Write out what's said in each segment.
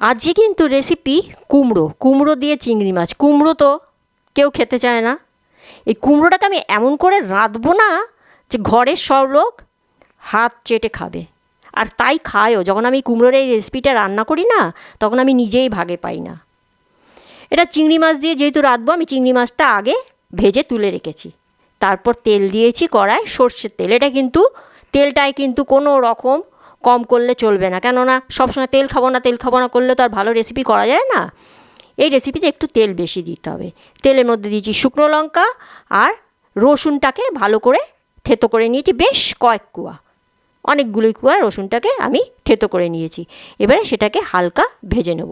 আজকে কিন্তু রেসিপি কুমড়ো। কুমড়ো দিয়ে চিংড়ি মাছ। কুমড়ো তো কেউ খেতে চায় না। এই কুমড়োটাকে আমি এমন করে রাঁধবো না যে ঘরের সব লোক হাত চেটে খাবে। আর তাই খায়ও। যখন আমি কুমড়োর এই রেসিপিটা রান্না করি না, তখন আমি নিজেই ভাগে পাই না। এটা চিংড়ি মাছ দিয়ে যেহেতু রাঁধবো, আমি চিংড়ি মাছটা আগে ভেজে তুলে রেখেছি। তারপর তেল দিয়েছি কড়ায় সর্ষের তেল। এটা কিন্তু, তেলটায় কিন্তু কোনো রকম কম করলে চলবে না। কেননা সবসময় তেল খাব না, তেল খাব না করলে তো আর ভালো রেসিপি করা যায় না। এই রেসিপিতে একটু তেল বেশি দিতে হবে। তেলের মধ্যে দিয়েছি শুকনো লঙ্কা আর রসুনটাকে ভালো করে থেতো করে নিয়েছি বেশ কয়েক কুয়া। অনেকগুলোই কুয়া রসুনটাকে আমি থেতো করে নিয়েছি। এবারে সেটাকে হালকা ভেজে নেব।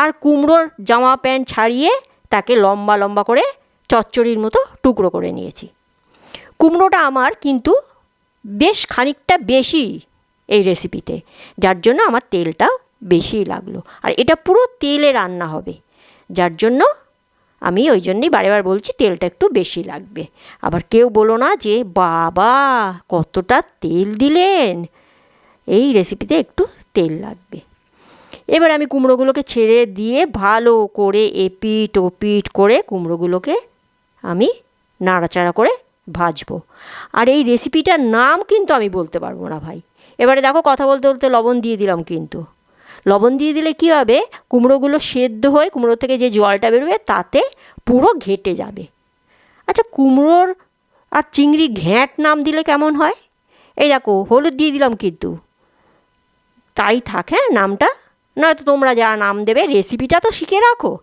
আর কুমড়োর জামা প্যান্ট ছাড়িয়ে তাকে লম্বা লম্বা করে চচ্চড়ির মতো টুকরো করে নিয়েছি। কুমড়োটা আমার কিন্তু বেশ খানিকটা বেশি এই রেসিপিতে যার জন্য আমার তেলটাও বেশিই লাগল। আর এটা পুরো তেলে রান্না হবে। যার জন্য আমি ওই জন্যই বারেবার বলছি, তেলটা একটু বেশি লাগবে। আবার কেউ বলো না যে, বাবা, কতটা তেল দিলেন? এই রেসিপিতে একটু তেল লাগবে। এবার আমি কুমড়োগুলোকে ছেড়ে দিয়ে ভালো করে এপিট ওপিট করে কুমড়োগুলোকে আমি নাড়াচাড়া করে ভাজবো। আর এই রেসিপিটার নাম কিন্তু আমি বলতে পারব না ভাই। এবারে দেখো কথা বলতে বলতে লবণ দিয়ে দিলাম কিন্তু। লবণ দিয়ে দিলে কী হবে? কুমড়োগুলো সেদ্ধ হয়ে, কুমড়ো থেকে যে জলটা বেরোবে তাতে পুরো ঘেটে যাবে। আচ্ছা কুমড়োর আর চিংড়ির ঘ্যাঁট নাম দিলে কেমন হয়? এই দেখো, হলুদ দিয়ে দিলাম কিন্তু। তাই থাক হ্যাঁ নামটা। নয়তো তোমরা যা নাম দেবে রেসিপিটা তো শিখে রাখো।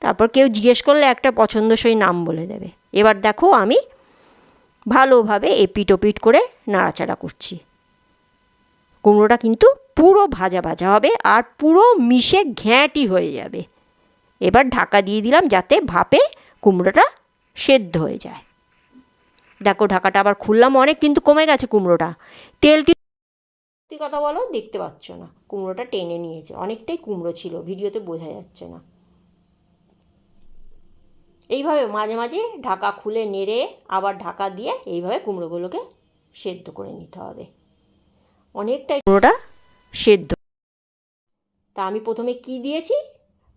তারপর কেউ জিজ্ঞেস করলে একটা পছন্দসই নাম বলে দেবে। এবার দেখো আমি ভালোভাবে এপিট ওপিট করে নাড়াচাড়া করছি। কুমড়োটা কিন্তু পুরো ভাজা ভাজা হবে আর পুরো মিশে ঘ্যাঁটি হয়ে যাবে। এবার ঢাকা দিয়ে দিলাম যাতে ভাপে কুমড়োটা সেদ্ধ হয়ে যায়। দেখো ঢাকাটা আবার খুললাম অনেক কিন্তু কমে গেছে কুমড়োটা। তেল কি কথা বলো? দেখতে পাচ্ছ না। কুমড়োটা টেনে নিয়েছে। অনেকটাই কুমড়ো ছিল। ভিডিওতে বোঝা যাচ্ছে না। এইভাবে মাঝে মাঝে ঢাকা খুলে নেড়ে আবার ঢাকা দিয়ে এইভাবে কুমড়োগুলোকে সেদ্ধ করে নিতে হবে। অনেকটাই কুমড়োটা সেদ্ধ। তা আমি প্রথমে কি দিয়েছি?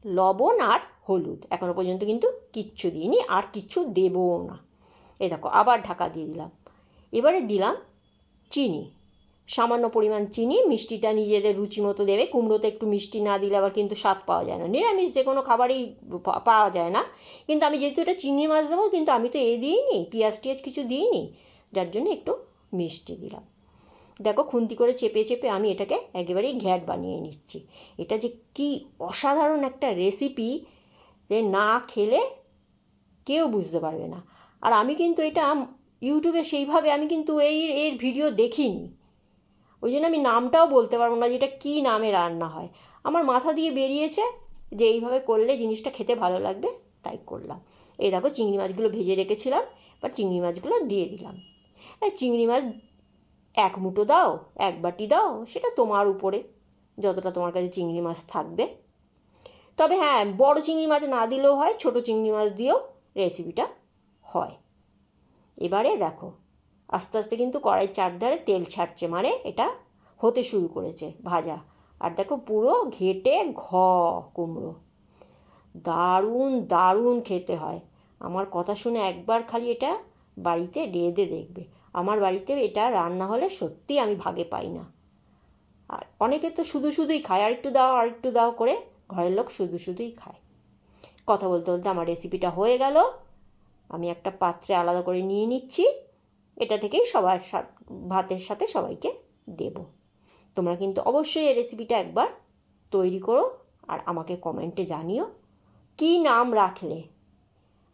লবণ আর হলুদ। এখনও পর্যন্ত কিন্তু কিচ্ছু দিইনি আর কিচ্ছু দেবও না। এই দেখো আবার ঢাকা দিয়ে দিলাম। এবারে দিলাম চিনি। সামান্য পরিমাণ চিনি মিষ্টিটা নিজেদের রুচি মতো দেবে। কুমড়োতে একটু মিষ্টি না দিলে আবার কিন্তু স্বাদ পাওয়া যায় না। নিরামিষ যে কোনো খাবারই পাওয়া যায় না। কিন্তু আমি যেহেতু এটা চিনি মাছ দেবো কিন্তু আমি তো এ দিইনি পেঁয়াজ টিয়াজ কিছু দিইনি যার জন্য একটু মিষ্টি দিলাম। দেখো খুন্তি করে চেপে চেপে আমি এটাকে একেবারেই ঘ্যাট বানিয়ে নিচ্ছি। এটা যে কি অসাধারণ একটা রেসিপি যে না খেলে কেউ বুঝতে পারবে না। আর আমি কিন্তু এটা ইউটিউবে সেইভাবে আমি কিন্তু এই এর ভিডিও দেখিনি। ওই জন্য আমি নামটাও বলতে পারব না যে এটা কী নামে রান্না হয়। আমার মাথা দিয়ে বেরিয়েছে যে এইভাবে করলে জিনিসটা খেতে ভালো লাগবে, তাই করলাম। এই দেখো চিংড়ি মাছগুলো ভেজে রেখেছিলাম বা চিংড়ি মাছগুলো দিয়ে দিলাম। চিংড়ি মাছ এক মুঠো দাও, এক বাটি দাও, সেটা তোমার উপরে। যতটা তোমার কাছে চিংড়ি মাছ থাকবে। তবে হ্যাঁ বড় চিংড়ি মাছ না দিলেও হয়, ছোট চিংড়ি মাছ দিয়েও রেসিপিটা হয়। এবারে দেখো, আস্তে আস্তে কিন্তু কড়াই চারধারে তেল ছাড়ছে মানে এটা হতে শুরু করেছে ভাজা। আর দেখো পুরো ঘেটে ঘ কুমড়ো। দারুণ দারুণ খেতে হয়। আমার কথা শুনে একবার খালি এটা বাড়িতে রেঁধে দেখবে। আমার বাড়িতে এটা রান্না হলে সত্যি আমি ভাগে পাই না। আর অনেকে তো শুধু শুধুই খায়, আর একটু দাও, আর একটু দাও করে ঘরের লোক শুধু শুধুই খায়। কথা বলতে বলতে আমার রেসিপিটা হয়ে গেল। আমি একটা পাত্রে আলাদা করে নিয়ে নিচ্ছি। এটা থেকেই সবার ভাতের সাথে সবাইকে দেব। তোমরা কিন্তু অবশ্যই এই রেসিপিটা একবার তৈরি করো আর আমাকে কমেন্টে জানিও কী নাম রাখলে।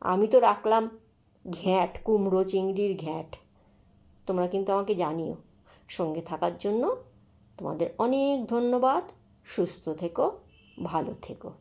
আমি তো রাখলাম ঘ্যাট, কুমড়ো, চিংড়ির ঘ্যাট। তোমরা কিন্তু আমাকে জানিও। সঙ্গে থাকার জন্য তোমাদের অনেক ধন্যবাদ। সুস্থ থেকো ভালো থেকো।